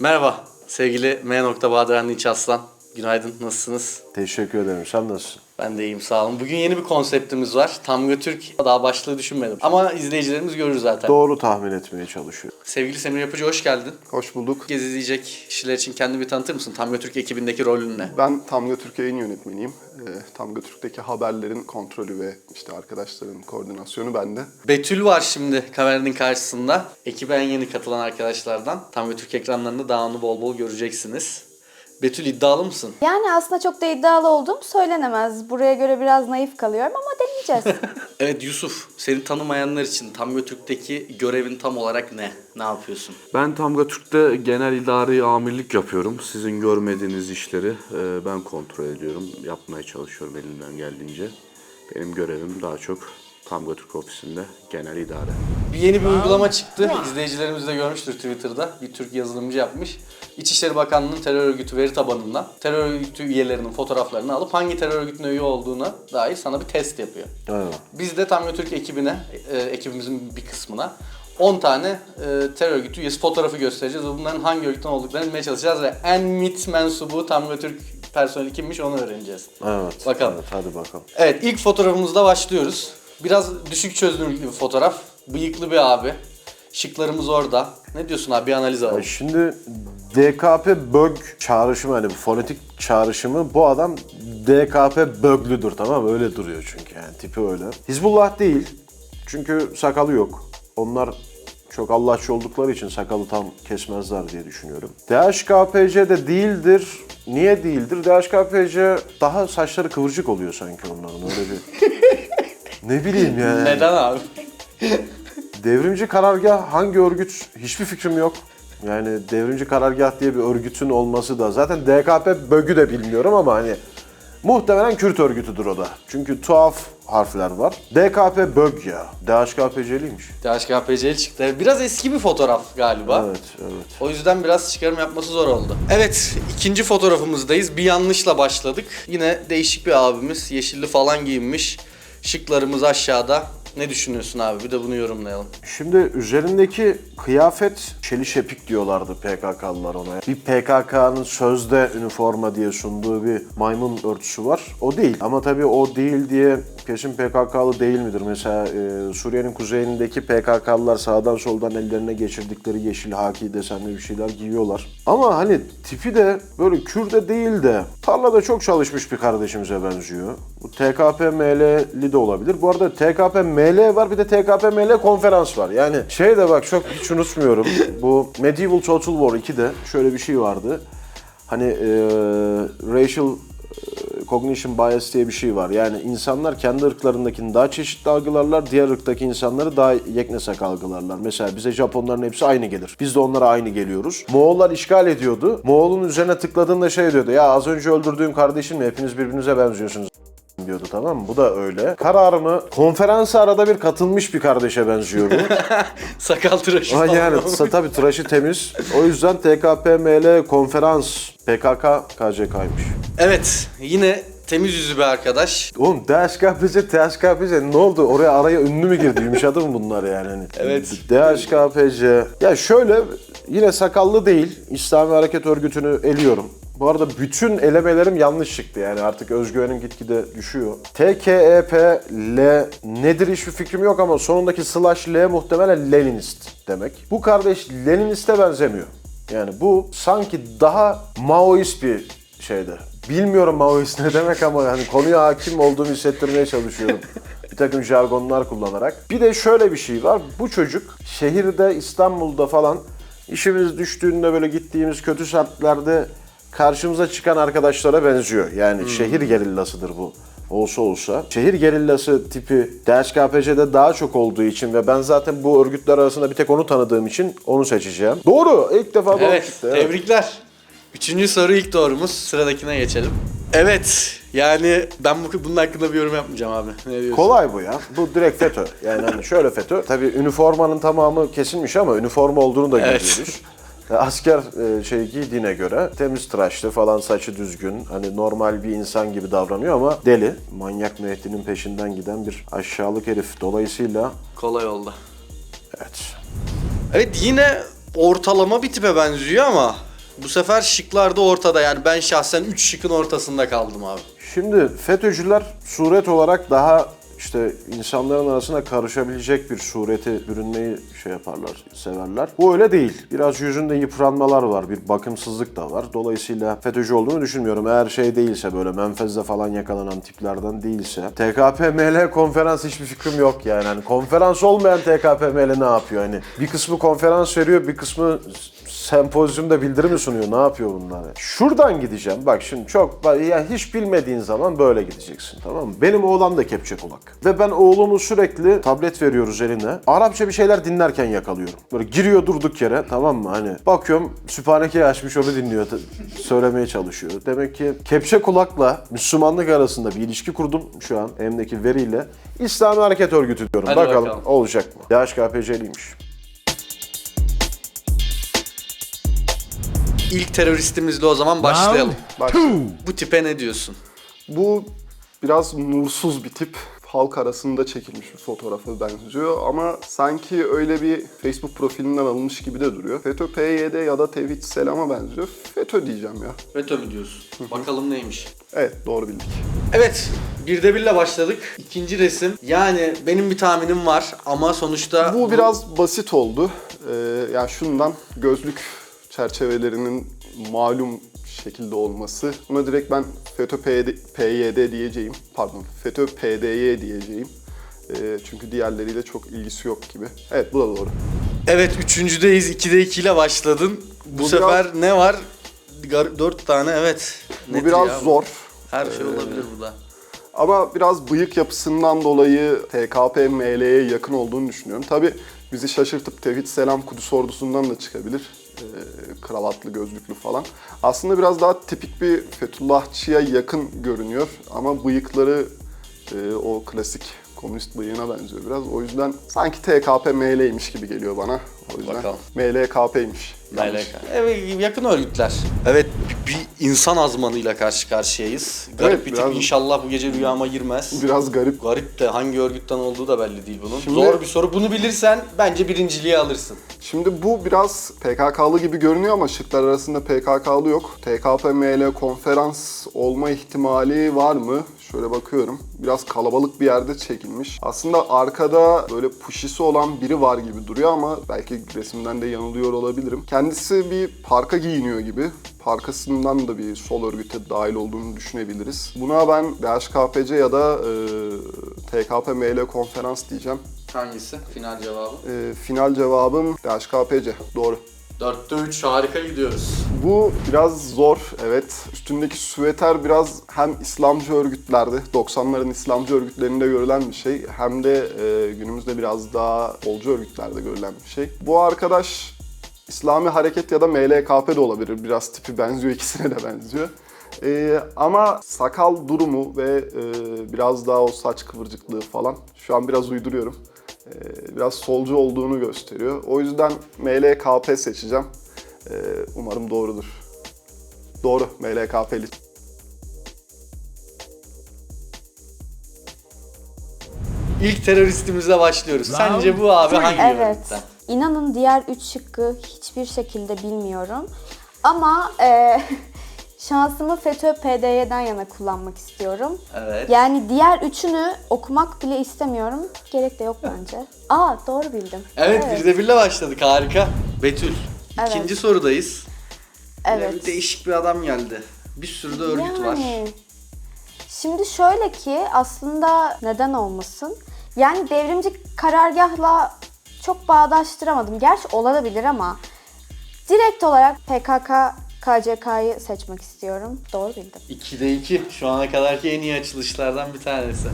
Merhaba sevgili M. Bahadır Dinç Aslan. Günaydın, nasılsınız? Teşekkür ederim. Sen nasılsın? Ben de iyiyim, sağ olun. Bugün yeni bir konseptimiz var. Tam Götürk. Daha başlığı düşünmedim. Ama izleyicilerimiz görür zaten. Doğru tahmin etmeye çalışıyorum. Sevgili Semir Yapıcı hoş geldin. Hoş bulduk. Gezi izleyecek kişiler için kendini bir tanıtır mısın? Tam Götürk ekibindeki rolün ne? Ben Tamga Türk yayın yönetmeniyim. Ee, Tamga Türk'teki haberlerin kontrolü ve işte arkadaşların koordinasyonu bende. Betül var şimdi kameranın karşısında. Ekibe en yeni katılan arkadaşlardan. Tam Götürk ekranlarında daha onu bol bol göreceksiniz. Betül iddialı mısın? Yani aslında çok da iddialı olduğum söylenemez. Buraya göre biraz naif kalıyorum ama deneyeceğiz. Evet Yusuf, seni tanımayanlar için Tam Götürk'teki görevin tam olarak ne? Ne yapıyorsun? Ben Tamga Türk'te genel idari amirlik yapıyorum. Sizin görmediğiniz işleri e, ben kontrol ediyorum. Yapmaya çalışıyorum elimden geldiğince. Benim görevim daha çok Tamga Türk ofisinde genel idare. Bir yeni bir uygulama çıktı. İzleyicilerimiz de görmüştür Twitter'da. Bir Türk yazılımcı yapmış. İçişleri Bakanlığı'nın terör örgütü veri tabanından terör örgütü üyelerinin fotoğraflarını alıp hangi terör örgütüne üye olduğuna dair sana bir test yapıyor. Evet. Biz de Tam Türk ekibine, e, ekibimizin bir kısmına 10 tane e, terör örgütü üyesi fotoğrafı göstereceğiz ve bunların hangi örgütten olduklarını bilmeye çalışacağız ve en MIT mensubu Tam Türk personeli kimmiş onu öğreneceğiz. Evet. Bakalım. Evet, hadi bakalım. Evet ilk fotoğrafımızda başlıyoruz. Biraz düşük çözünürlüklü bir fotoğraf. Bıyıklı bir abi. Şıklarımız orada. Ne diyorsun abi bir analiz alalım. şimdi DKP bög çağrışımı hani fonetik çağrışımı bu adam DKP böglüdür tamam mı? Öyle duruyor çünkü yani tipi öyle. Hizbullah değil. Çünkü sakalı yok. Onlar çok Allahçı oldukları için sakalı tam kesmezler diye düşünüyorum. DHKPC de değildir. Niye değildir? DHKPC daha saçları kıvırcık oluyor sanki onların öyle bir. ne bileyim yani. Neden abi? Devrimci karargah hangi örgüt hiçbir fikrim yok. Yani devrimci karargah diye bir örgütün olması da zaten DKP bögü de bilmiyorum ama hani muhtemelen Kürt örgütüdür o da. Çünkü tuhaf harfler var. DKP bög ya. DHKPC'liymiş. DHKPC'li çıktı. Biraz eski bir fotoğraf galiba. Evet, evet. O yüzden biraz çıkarım yapması zor oldu. Evet, ikinci fotoğrafımızdayız. Bir yanlışla başladık. Yine değişik bir abimiz. Yeşilli falan giyinmiş. Şıklarımız aşağıda. Ne düşünüyorsun abi? Bir de bunu yorumlayalım. Şimdi üzerindeki kıyafet çelişepik diyorlardı PKK'lılar ona. Bir PKK'nın sözde üniforma diye sunduğu bir maymun örtüsü var. O değil. Ama tabii o değil diye kesin PKK'lı değil midir? Mesela e, Suriye'nin kuzeyindeki PKK'lılar sağdan soldan ellerine geçirdikleri yeşil haki desenli bir şeyler giyiyorlar. Ama hani tipi de böyle Kürde değil de tarlada çok çalışmış bir kardeşimize benziyor. Bu TKP-ML'li de olabilir. Bu arada TKP-ML var bir de TKP-ML konferans var. Yani şey de bak çok hiç unutmuyorum. Bu Medieval Total War 2'de şöyle bir şey vardı. Hani e, racial e, cognition bias diye bir şey var. Yani insanlar kendi ırklarındakini daha çeşitli algılarlar, diğer ırktaki insanları daha yeknesak algılarlar. Mesela bize Japonların hepsi aynı gelir. Biz de onlara aynı geliyoruz. Moğollar işgal ediyordu. Moğol'un üzerine tıkladığında şey diyordu. Ya az önce öldürdüğüm kardeşimle hepiniz birbirinize benziyorsunuz diyordu tamam mı? Bu da öyle. Kararımı konferansa arada bir katılmış bir kardeşe benziyor bu. Sakal tıraşı falan. yani tabii tıraşı temiz. O yüzden TKPML konferans PKK KCK'ymış. Evet, yine temiz yüzü bir arkadaş. Oğlum DHKPC, THKPC ne oldu? Oraya araya ünlü mü girdi? Yumuşadı mı bunlar yani? Hani Evet. DHKPC. Ya şöyle yine sakallı değil. İslami Hareket Örgütü'nü eliyorum. Bu arada bütün elemelerim yanlış çıktı yani artık özgüvenim gitgide düşüyor. TKEP, L nedir hiçbir fikrim yok ama sonundaki slash L muhtemelen Leninist demek. Bu kardeş Leninist'e benzemiyor. Yani bu sanki daha Maoist bir şeyde. Bilmiyorum Maoist ne demek ama hani konuya hakim olduğumu hissettirmeye çalışıyorum. bir takım jargonlar kullanarak. Bir de şöyle bir şey var. Bu çocuk şehirde İstanbul'da falan işimiz düştüğünde böyle gittiğimiz kötü semtlerde karşımıza çıkan arkadaşlara benziyor. Yani şehir gerillasıdır bu. Olsa olsa. Şehir gerillası tipi DHKPC'de daha çok olduğu için ve ben zaten bu örgütler arasında bir tek onu tanıdığım için onu seçeceğim. Doğru. İlk defa doğru Evet, çıktı. evet. tebrikler. Üçüncü soru ilk doğrumuz. Sıradakine geçelim. Evet, yani ben bu, bunun hakkında bir yorum yapmayacağım abi. Ne diyorsun? Kolay bu ya. Bu direkt FETÖ. Yani hani şöyle FETÖ. Tabii üniformanın tamamı kesilmiş ama üniforma olduğunu da Evet. görüyoruz. E, Asker e, şey giydiğine göre temiz tıraşlı falan saçı düzgün. Hani normal bir insan gibi davranıyor ama deli. Manyak Mehdi'nin peşinden giden bir aşağılık herif. Dolayısıyla Kolay oldu. evet. Evet yine ortalama bir tipe benziyor ama bu sefer şıklar da ortada. Yani ben şahsen 3 şıkın ortasında kaldım abi. Şimdi FETÖ'cüler suret olarak daha işte insanların arasına karışabilecek bir sureti bürünmeyi şey yaparlar, severler. Bu öyle değil. Biraz yüzünde yıpranmalar var, bir bakımsızlık da var. Dolayısıyla FETÖ'cü olduğunu düşünmüyorum. Eğer şey değilse böyle menfezde falan yakalanan tiplerden değilse. TKPML konferans hiçbir fikrim yok yani. Hani konferans olmayan TKPML ne yapıyor? Hani bir kısmı konferans veriyor, bir kısmı sempozyumda bildirim mi sunuyor? Ne yapıyor bunlar? Şuradan gideceğim. Bak şimdi çok ya hiç bilmediğin zaman böyle gideceksin tamam mı? Benim oğlan da kepçe kulak. Ve ben oğlumu sürekli tablet veriyoruz eline. Arapça bir şeyler dinlerken yakalıyorum. Böyle giriyor durduk yere tamam mı? Hani bakıyorum Sübhaneke'yi açmış onu dinliyor. Söylemeye çalışıyor. Demek ki kepçe kulakla Müslümanlık arasında bir ilişki kurdum şu an elimdeki veriyle. İslami Hareket Örgütü diyorum. Hadi bakalım, bakalım. olacak mı? DHKPC'liymiş. İlk teröristimizle o zaman başlayalım. Bak Bu tipe ne diyorsun? bu biraz nursuz bir tip. Halk arasında çekilmiş bir fotoğrafa benziyor ama sanki öyle bir Facebook profilinden alınmış gibi de duruyor. FETÖ PYD ya da Tevhid Selam'a benziyor. FETÖ diyeceğim ya. FETÖ mü diyorsun? Bakalım neymiş. Evet doğru bildik. Evet, bir de birle başladık. İkinci resim. Yani benim bir tahminim var ama sonuçta... Bu biraz basit oldu. Ee, yani şundan gözlük çerçevelerinin malum şekilde olması. Buna direkt ben FETÖ PYD, PYD diyeceğim. Pardon, FETÖ PDY diyeceğim. Ee, çünkü diğerleriyle çok ilgisi yok gibi. Evet bu da doğru. Evet, üçüncüdeyiz. 2'de 2 ile başladın. Bu, Bu sefer ne var? Gar- Dört tane evet. Bu biraz ya? zor. Her şey olabilir burada. Ama biraz bıyık yapısından dolayı TKP ML'ye yakın olduğunu düşünüyorum. Tabi bizi şaşırtıp Tevhid Selam Kudüs ordusundan da çıkabilir. Ee, kravatlı, gözlüklü falan. Aslında biraz daha tipik bir Fethullahçıya yakın görünüyor. Ama bıyıkları e, o klasik komünist bıyığına benziyor biraz. O yüzden sanki TKP ML'ymiş gibi geliyor bana. O yüzden Bakalım. MLKP'ymiş. MLK. Evet, yakın örgütler. Evet, bir, bir insan azmanıyla karşı karşıyayız. Garip Evet, bir tip biraz- inşallah bu gece rüyama girmez. Biraz garip. Garip de hangi örgütten olduğu da belli değil bunun. Şimdi- Zor bir soru. Bunu bilirsen bence birinciliği alırsın. Şimdi bu biraz PKK'lı gibi görünüyor ama şıklar arasında PKK'lı yok. TKP-ML konferans olma ihtimali var mı? Şöyle bakıyorum. Biraz kalabalık bir yerde çekilmiş. Aslında arkada böyle puşisi olan biri var gibi duruyor ama belki resimden de yanılıyor olabilirim. Kendisi bir parka giyiniyor gibi. Parkasından da bir sol örgüte dahil olduğunu düşünebiliriz. Buna ben DHKPC ya da e, TKP-ML konferans diyeceğim. Hangisi? Final cevabı. E, final cevabım DHKPC. Doğru. 4'te 3 harika gidiyoruz. Bu biraz zor evet. Üstündeki süveter biraz hem İslamcı örgütlerde, 90'ların İslamcı örgütlerinde görülen bir şey hem de e, günümüzde biraz daha solcu örgütlerde görülen bir şey. Bu arkadaş İslami Hareket ya da MLKP de olabilir. Biraz tipi benziyor, ikisine de benziyor. E, ama sakal durumu ve e, biraz daha o saç kıvırcıklığı falan şu an biraz uyduruyorum. E, biraz solcu olduğunu gösteriyor. O yüzden MLKP seçeceğim. Ee, umarım doğrudur. Doğru, MLKP'li. İlk teröristimizle başlıyoruz. Sence bu abi hangi Evet. örgütten? İnanın diğer üç şıkkı hiçbir şekilde bilmiyorum. Ama e, şansımı FETÖ PDY'den yana kullanmak istiyorum. Evet. Yani diğer üçünü okumak bile istemiyorum. Gerek de yok bence. Aa doğru bildim. Evet, bir de birle başladık. Harika. Betül. Evet. İkinci sorudayız. Yine Evet. Bir değişik bir adam geldi. Bir sürü de örgüt var. Yani, Şimdi şöyle ki aslında neden olmasın? Yani devrimci karargahla çok bağdaştıramadım. Gerçi olabilir ama direkt olarak PKK KCK'yı seçmek istiyorum. Doğru bildim. 2'de 2. Şu ana kadarki en iyi açılışlardan bir tanesi.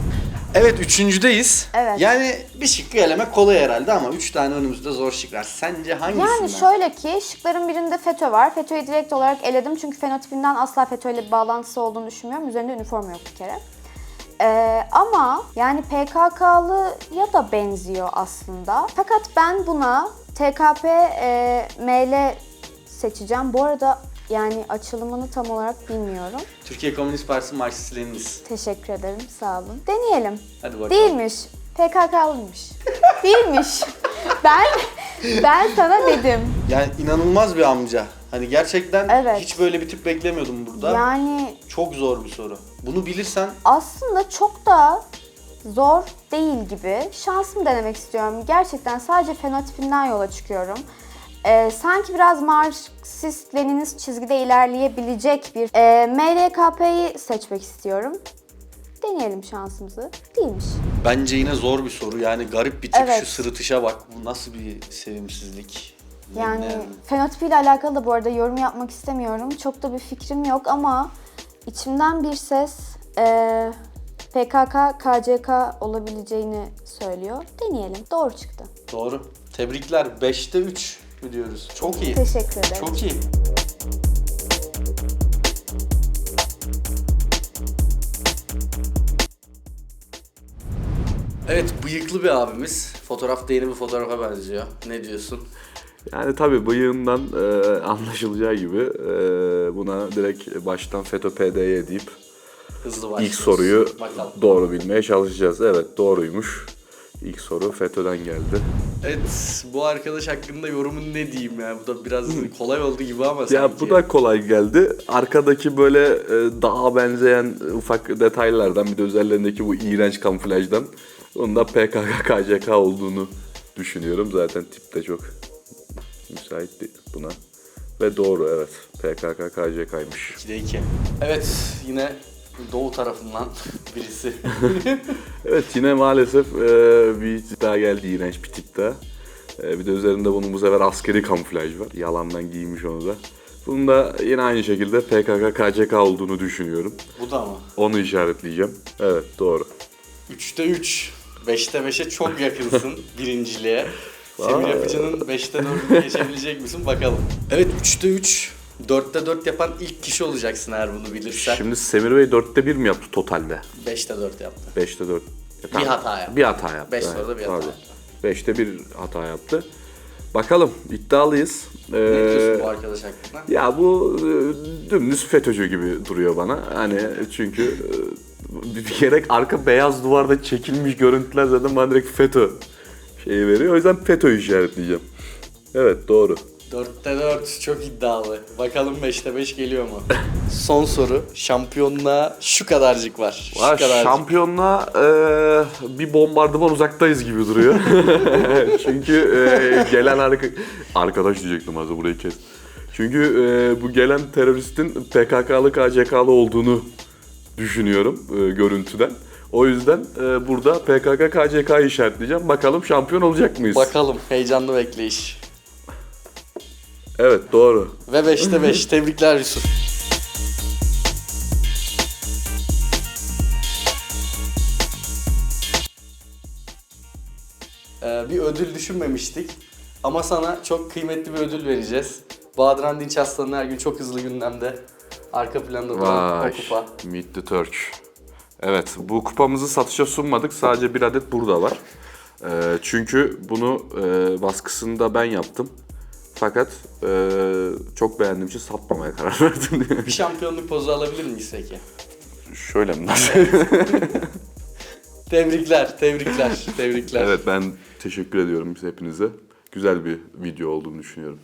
Evet üçüncüdeyiz. Evet. Yani bir şıkkı elemek kolay herhalde ama 3 tane önümüzde zor şık var. Sence hangisinden? Yani şöyle ki şıkların birinde FETÖ var. FETÖ'yü direkt olarak eledim çünkü fenotipinden asla FETÖ ile bir bağlantısı olduğunu düşünmüyorum. Üzerinde üniforma yok bir kere. Ee, ama yani PKK'lıya da benziyor aslında. Fakat ben buna TKP e, ML seçeceğim. Bu arada yani açılımını tam olarak bilmiyorum. Türkiye Komünist Partisi Marksist Leninist. Teşekkür ederim. Sağ olun. Deneyelim. Hadi bakalım. Değilmiş. PKK'lıymış. Değilmiş. ben Ben sana dedim. Yani inanılmaz bir amca. Hani gerçekten Evet. hiç böyle bir tip beklemiyordum burada. Yani Çok zor bir soru. Bunu bilirsen aslında çok da zor değil gibi. Şansımı denemek istiyorum. Gerçekten sadece fenotipinden yola çıkıyorum. Ee, sanki biraz Marksist Leninist çizgide ilerleyebilecek bir e, MLKP'yi seçmek istiyorum. Deneyelim şansımızı. Değilmiş. bence yine zor bir soru. Yani garip bir tip Evet. şu sırıtışa bak. Bu nasıl bir sevimsizlik. Yani ne- fenotipiyle alakalı da bu arada yorum yapmak istemiyorum. Çok da bir fikrim yok ama içimden bir ses eee, PKK, KCK olabileceğini söylüyor. Deneyelim. Doğru çıktı. Doğru. Tebrikler. 5'te 3 mü diyoruz? Çok iyi. Teşekkür ederim. Çok iyi. Evet, bıyıklı bir abimiz. Fotoğraf da yeni bir fotoğrafa benziyor. Ne diyorsun? Yani tabii bıyığından e, anlaşılacağı gibi e, buna direkt baştan FETÖ PDY deyip Hızlı ilk başlıyoruz. soruyu Bakalım. doğru bilmeye çalışacağız. Evet doğruymuş. İlk soru FETÖ'den geldi. Evet, bu arkadaş hakkında yorumun ne diyeyim ya? Bu da biraz kolay oldu gibi ama Ya sanki. bu da kolay geldi. Arkadaki böyle e, dağa benzeyen ufak detaylardan bir de üzerlerindeki bu iğrenç kamuflajdan onun da PKK KCK olduğunu düşünüyorum. Zaten tip de çok müsait değil buna. Ve doğru evet. PKK KCK'ymış. 2'de 2. Evet, yine doğu tarafından birisi. Evet yine maalesef e, bir daha geldi iğrenç bir tip daha. E, bir de üzerinde bunun bu sefer askeri kamuflaj var. Yalandan giymiş onu da. Bunun da yine aynı şekilde PKK KCK olduğunu düşünüyorum. bu da mı? Onu işaretleyeceğim. Evet doğru. 3'te 3. 5'te 5'e çok yakınsın birinciliğe. Semih Yapıcı'nın 5'te 4'ünü geçebilecek misin bakalım. Evet 3'te 3. 4'te 4 yapan ilk kişi olacaksın eğer bunu bilirsen. Şimdi Semir Bey 4'te 1 mi yaptı totalde? 5'te 4 yaptı. 5'te 4. Bir hata yaptı. Bir hata yaptı. Beş soruda bir hata yaptı. 5'te 1 hata yaptı. Bakalım iddialıyız. Ne Ee, diyorsun bu arkadaş hakkında? Ya bu e, dümdüz FETÖ'cü gibi duruyor bana. Hani çünkü e, bir gerek arka beyaz duvarda çekilmiş görüntüler zaten bana direkt FETÖ şeyi veriyor. O yüzden FETÖ'yü işaretleyeceğim. Evet doğru. 4'te 4 çok iddialı. Bakalım 5'te 5 geliyor mu? Son soru. Şampiyonluğa şu kadarcık var. Şu Valla kadarcık. şampiyonla e, bir bombardıman uzaktayız gibi duruyor. Çünkü e, gelen arka... arkadaş diyecektim az burayı kes. Çünkü e, bu gelen teröristin PKK'lı KCK'lı olduğunu düşünüyorum e, görüntüden. O yüzden e, burada PKK KCK'yı işaretleyeceğim. Bakalım şampiyon olacak mıyız? Bakalım heyecanlı bekleyiş. Evet doğru. Ve 5'te 5 tebrikler Yusuf. Ee, bir ödül düşünmemiştik. Ama sana çok kıymetli bir ödül vereceğiz. Bahadır Dinç Aslan'ın her gün çok hızlı gündemde. Arka planda duran Vay. o kupa. Meet the Turk. Evet, bu kupamızı satışa sunmadık. Sadece bir adet burada var. Ee, çünkü bunu e, baskısını da ben yaptım. Fakat e, çok beğendiğim için satmamaya karar verdim. Bir şampiyonluk pozu alabilir miyiz peki? Şöyle mi? Tebrikler, tebrikler, tebrikler. evet, ben teşekkür ediyorum hepinize. Güzel bir video olduğunu düşünüyorum.